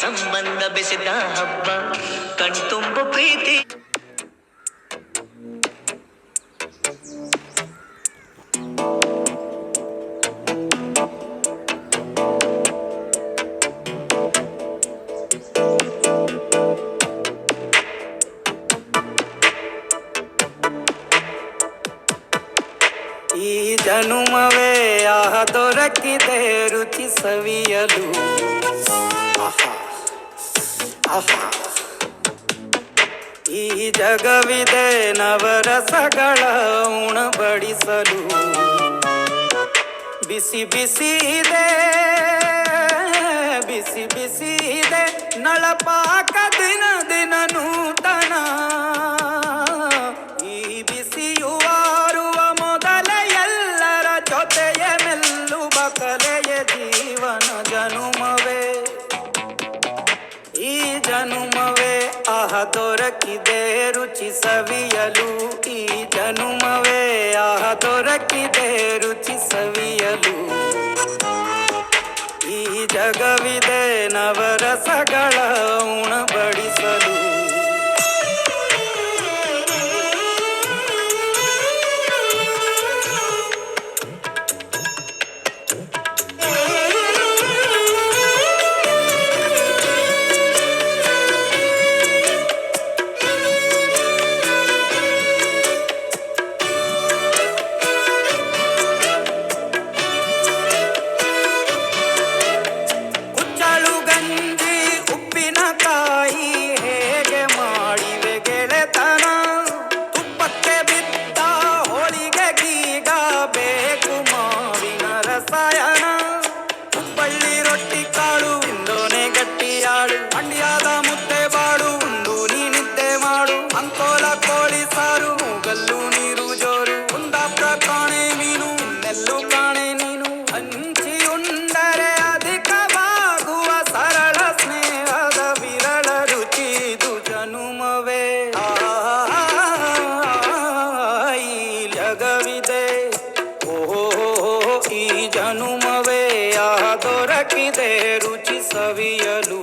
ಸಂಬಂಧ ಬೆಸೆದ ಹಬ್ಬ ಕಣ್ತುಂಬ ಪ್ರೀತಿ ಈ ಜನುಮವೇ ಆಹ ದೊರಕಿದೆ ರುಚಿ ಸವಿಯಲು. ಈ ಜಗವಿದೆ ನವರಸಗಳ ಉಣಬಡಿಸಲು. ಬಿಸಿ ಬಿಸಿ ಇದೆ ಬಿಸಿ ಬಿಸಿ ಇದೆ. ನಳಪಾಕ ದಿನ ದಿನ ನೂತನ ಜನುಮವೇ, ಆಹ ದೊರಕಿದೆ ರುಚಿ ಸವಿಯಲು. ಈ ಜನುಮವೇ, ಆಹ ದೊರಕಿದೆ ರುಚಿ ಸವಿಯಲು. ಈ ಜಗವಿದೆ ನವರಸಗಳ ಉಣಬಡಿಸಲು. ಜನುಮವೇ ಆ ದೊರಕಿದೆ ರುಚಿ ಸವಿಯಲು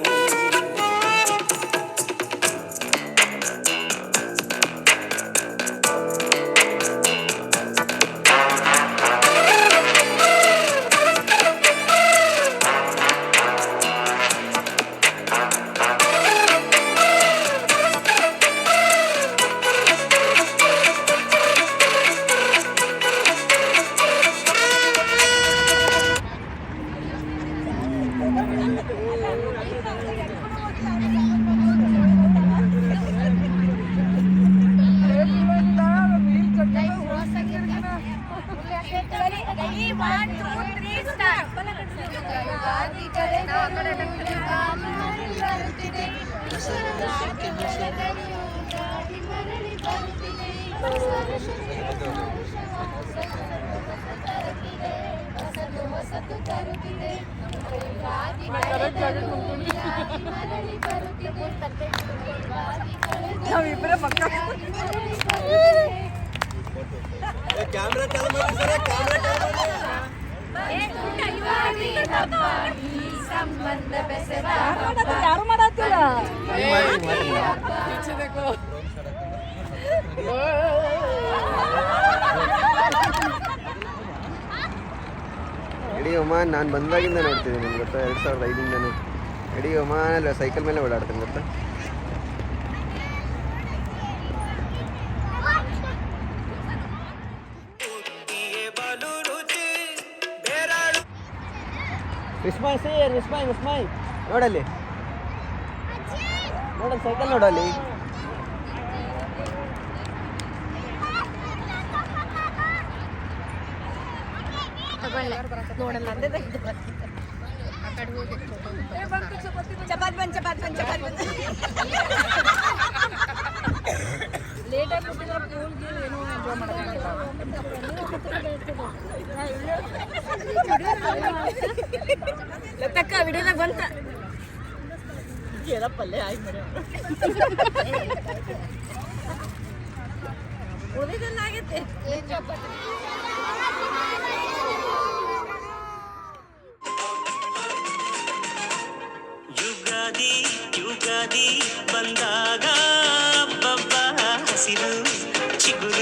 ಹೊಸತು ತರುತ್ತಿದೆ ಮರಳಿ ಬರುತ್ತಿದೆ ಯುಗಾದಿ ಕಳೆದರು ಮರಳಿ ಚಾಲು ಈ ಸಂಬಂಧ ಬೆಸೆದ ಹಬ್ಬ. ಯಾರು ಮಾಡತ್ತಿಲ್ಲ? ಇಡೀ ಒಮಾನ್ ನಾನು ಬಂದಾಗಿಂದ ನೋಡ್ತೀನಿ ನಿಮ್ಗೆ ಗೊತ್ತಾ? ಎರಡು ಸಾವಿರದ ಐದಿಂದನೂ ಇಡೀ ಸೈಕಲ್ ಮೇಲೆ ಓಡಾಡ್ತೀನಿ ಗೊತ್ತಾ? ವಿಸ್ಮಯ್ ಸೇರ್ ವಿಸ್ಮಯ್ ವಿಸ್ಮಯ್ ನೋಡಲ್ಲಿ ನೋಡಲ್ಲಿ ಸೈಕಲ್ ನೋಡಲ್ಲಿ ಚಪಾತಿ ಬಂದ್ ಚಪಾತಿ ಬಂದ್ ಚಪಾತಿ ಬಂದ್ ಲೇಟ್ ಆಗಿ ಲತಕ್ಕ ವಿಡಿಯೋದ ಬಂತ ಎಲ್ಲ ಪಲ್ಯ ಆಯ್ತು ಮೇಡಮ್ ಉಳಿದೆಲ್ಲ ಆಗೈತೆ ಯುಗಾದಿ ಯುಗಾದಿ ಬಂದಾಗ ಹಸಿರು ಚಿಗುರು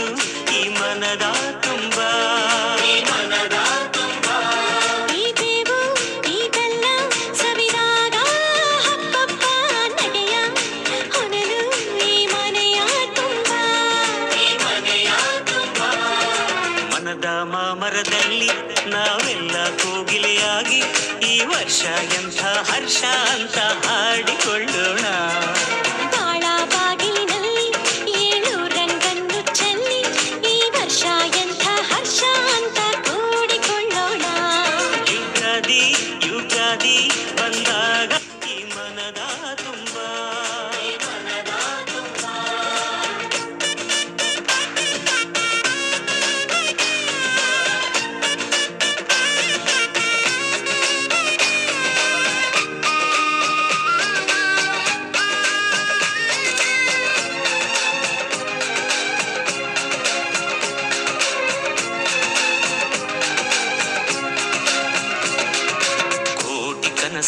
ಸಂತೋಷದಲ್ಲಿ ನಾವೆಲ್ಲ ಕೋಗಿಲೆಯಾಗಿ ಈ ವರ್ಷ ಎಂಥ ಹರ್ಷ ಅಂತ ಹಾಡಿಕೊಳ್ಳಿ.